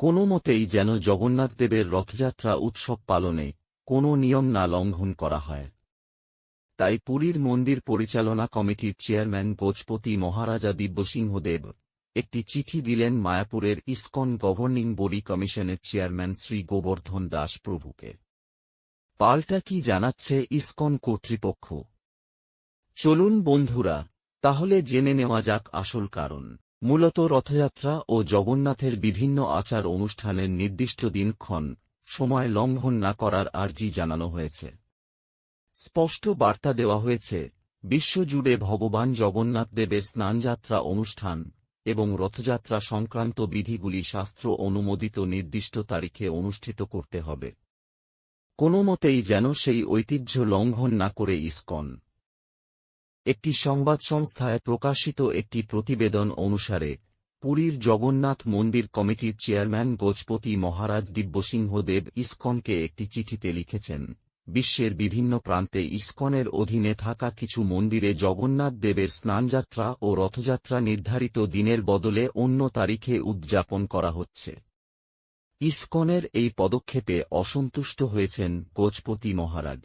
কোনো মতেই যেন জগন্নাথদেবের রথযাত্রা উৎসব পালনে কোনো নিয়ম না লঙ্ঘন করা হয়। তাই পুরীর মন্দির পরিচালনা কমিটির চেয়ারম্যান গোজপতি মহারাজা দিব্যসিংহদেব একটি চিঠি দিলেন মায়াপুরের ইসকন গভর্নিং বডি কমিশনের চেয়ারম্যান শ্রী গোবর্ধন দাস প্রভুকে। পাল্টা কি জানাচ্ছে ইসকন কর্তৃপক্ষ? চলুন বন্ধুরা, তাহলে জেনে নেওয়া যাক আসল কারণ। মূলত রথযাত্রা ও জগন্নাথের বিভিন্ন আচার অনুষ্ঠানের নির্দিষ্ট দিনক্ষণ সময় লঙ্ঘন না করার আর্জি জানানো হয়েছে। স্পষ্ট বার্তা দেওয়া হয়েছে, বিশ্বজুড়ে ভগবান জগন্নাথ দেবের স্নানযাত্রা অনুষ্ঠান এবং রথযাত্রা সংক্রান্ত বিধিগুলি শাস্ত্র অনুমোদিত নির্দিষ্ট তারিখে অনুষ্ঠিত করতে হবে। কোনো মতেই যেন সেই ঐতিহ্য লঙ্ঘন না করে ইসকন। একটি সংবাদ সংস্থায় প্রকাশিত একটি প্রতিবেদন অনুসারে, পুরীর জগন্নাথ মন্দির কমিটির চেয়ারম্যান গোজপতি মহারাজ দিব্যসিংহদেব ইসকনকে একটি চিঠিতে লিখেছেন, বিশ্বের বিভিন্ন প্রান্তে ইসকনের অধীনে থাকা কিছু মন্দিরে জগন্নাথ দেবের স্নানযাত্রা ও রথযাত্রা নির্ধারিত দিনের বদলে অন্য তারিখে উদযাপন করা হচ্ছে। ইসকনের এই পদক্ষেপে অসন্তুষ্ট হয়েছেন গোজপতি মহারাজ।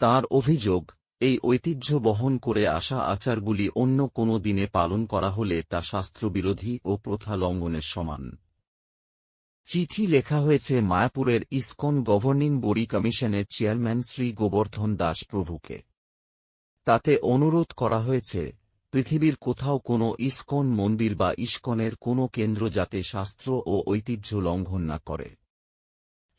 তার অভিযোগ এই ঐতিহ্য বহন করে আসা আচারগুলি অন্য কোনো দিনে পালন করা হলে তা শাস্ত্রবিরোধী ও প্রথা লঙ্ঘনের সমান। চিঠি লেখা হয়েছে মায়াপুরের ইসকন গভর্নিং বডি কমিশনের চেয়ারম্যান শ্রী গোবর্ধন দাস প্রভুকে। তাতে অনুরোধ করা হয়েছে, পৃথিবীর কোথাও কোনো ইসকন মন্দির বা ইস্কনের কোনো কেন্দ্র যাতে শাস্ত্র ও ঐতিহ্য লঙ্ঘন না করে।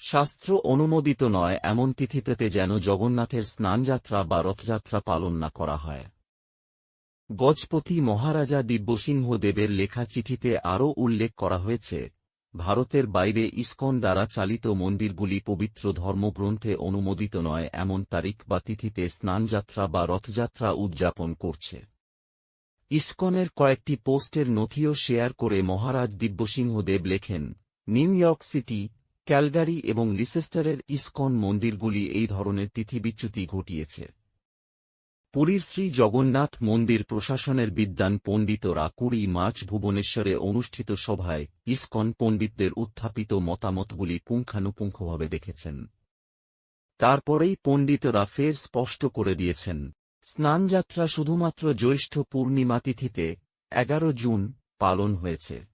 শাস্ত্র অনুমোদিত নয়, এমন তিথিতে যেন জগন্নাথের স্নানযাত্রা বা রথযাত্রা পালন না করা হয়। গজপতি মহারাজা দিব্যসিংহ দেবের লেখা চিঠিতে আরও উল্লেখ করা হয়েছে, ভারতের বাইরে ইস্কন দ্বারা চালিত মন্দিরগুলি পবিত্র ধর্মগ্রন্থে অনুমোদিত নয়, এমন তারিখ বা তিথিতে স্নানযাত্রা বা রথযাত্রা উদযাপন করছে। ইস্কনের কয়েকটি পোস্টের নথিও শেয়ার করে মহারাজ দিব্যসিংহদেব লেখেন, নিউ ইয়র্ক সিটি ক্যালগারি এবং লিসেস্টারের ইসকন মন্দিরগুলি এই ধরনের তিথি বিচ্যুতি ঘটিয়েছে। পুরীর শ্রী জগন্নাথ মন্দির প্রশাসনের বিদ্যান পণ্ডিতরা কুড়ি মার্চ ভুবনেশ্বরে অনুষ্ঠিত সভায় ইসকন পণ্ডিতদের উত্থাপিত মতামতগুলি পুঙ্খানুপুঙ্খভাবে দেখেছেন। তারপরেই পণ্ডিতরা ফের স্পষ্ট করে দিয়েছেন, স্নানযাত্রা শুধুমাত্র জ্যৈষ্ঠ পূর্ণিমা তিথিতে এগারো জুন পালন হয়েছে।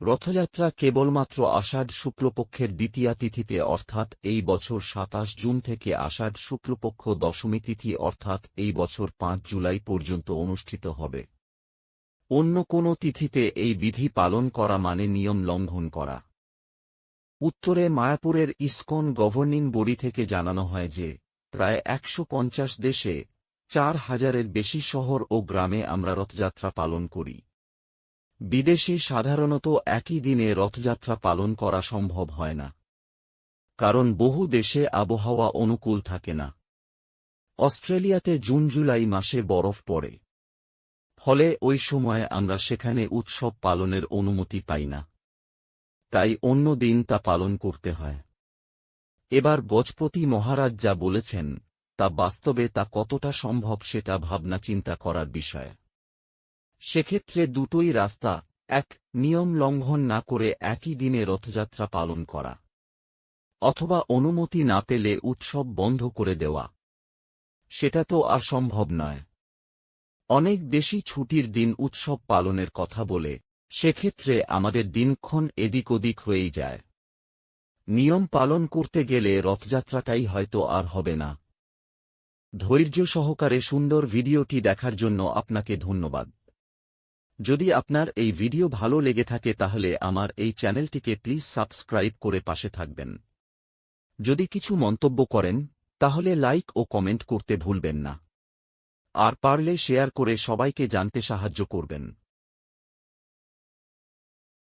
রথযাত্রা কেবলমাত্র আষাঢ় শুক্লপক্ষের দ্বিতীয়া তিথিতে, অর্থাৎ এই বছর সাতাশ জুন থেকে আষাঢ় শুক্লপক্ষ দশমী তিথি, অর্থাৎ এই বছর পাঁচ জুলাই পর্যন্ত অনুষ্ঠিত হবে। অন্য কোনো তিথিতে এই বিধি পালন করা মানে নিয়ম লঙ্ঘন করা। উত্তরে মায়াপুরের ইসকন গভর্নিং বডি থেকে জানানো হয় যে, প্রায় একশো পঞ্চাশ দেশে চার হাজারের বেশি শহর ও গ্রামে আমরা রথযাত্রা পালন করি। বিদেশে সাধারণত একই দিনে রথযাত্রা পালন করা সম্ভব হয় না। কারণ বহু দেশে আবহাওয়া অনুকূল থাকে না। অস্ট্রেলিয়াতে জুন জুলাই মাসে বরফ পড়ে। ফলে ওই সময় আমরা সেখানে উৎসব পালনের অনুমতি পাই না। তাই অন্য দিন তা পালন করতে হয়। এবার গজপতি মহারাজ যা বলেছেন, তা বাস্তবে তা কতটা সম্ভব সেটা ভাবনা চিন্তা করার বিষয়। সেক্ষেত্রে দুটোই রাস্তা, এক, নিয়ম লঙ্ঘন না করে একই দিনে রথযাত্রা পালন করা, অথবা অনুমতি না পেলে উৎসব বন্ধ করে দেওয়া। সেটা তো আর সম্ভব নয়। অনেক বেশি ছুটির দিন উৎসব পালনের কথা বলে, সেক্ষেত্রে আমাদের দিনক্ষণ এদিক ওদিক হয়েই যায়। নিয়ম পালন করতে গেলে রথযাত্রাটাই হয়তো আর হবে না। ধৈর্য সহকারে সুন্দর ভিডিওটি দেখার জন্য আপনাকে ধন্যবাদ। যদি আপনার এই ভিডিও ভালো লেগে থাকে তাহলে আমার এই চ্যানেলটিকে প্লিজ সাবস্ক্রাইব করে পাশে থাকবেন। যদি কিছু মন্তব্য করেন, তাহলে লাইক ও কমেন্ট করতে ভুলবেন না। আর পারলে শেয়ার করে সবাইকে জানতে সাহায্য করবেন।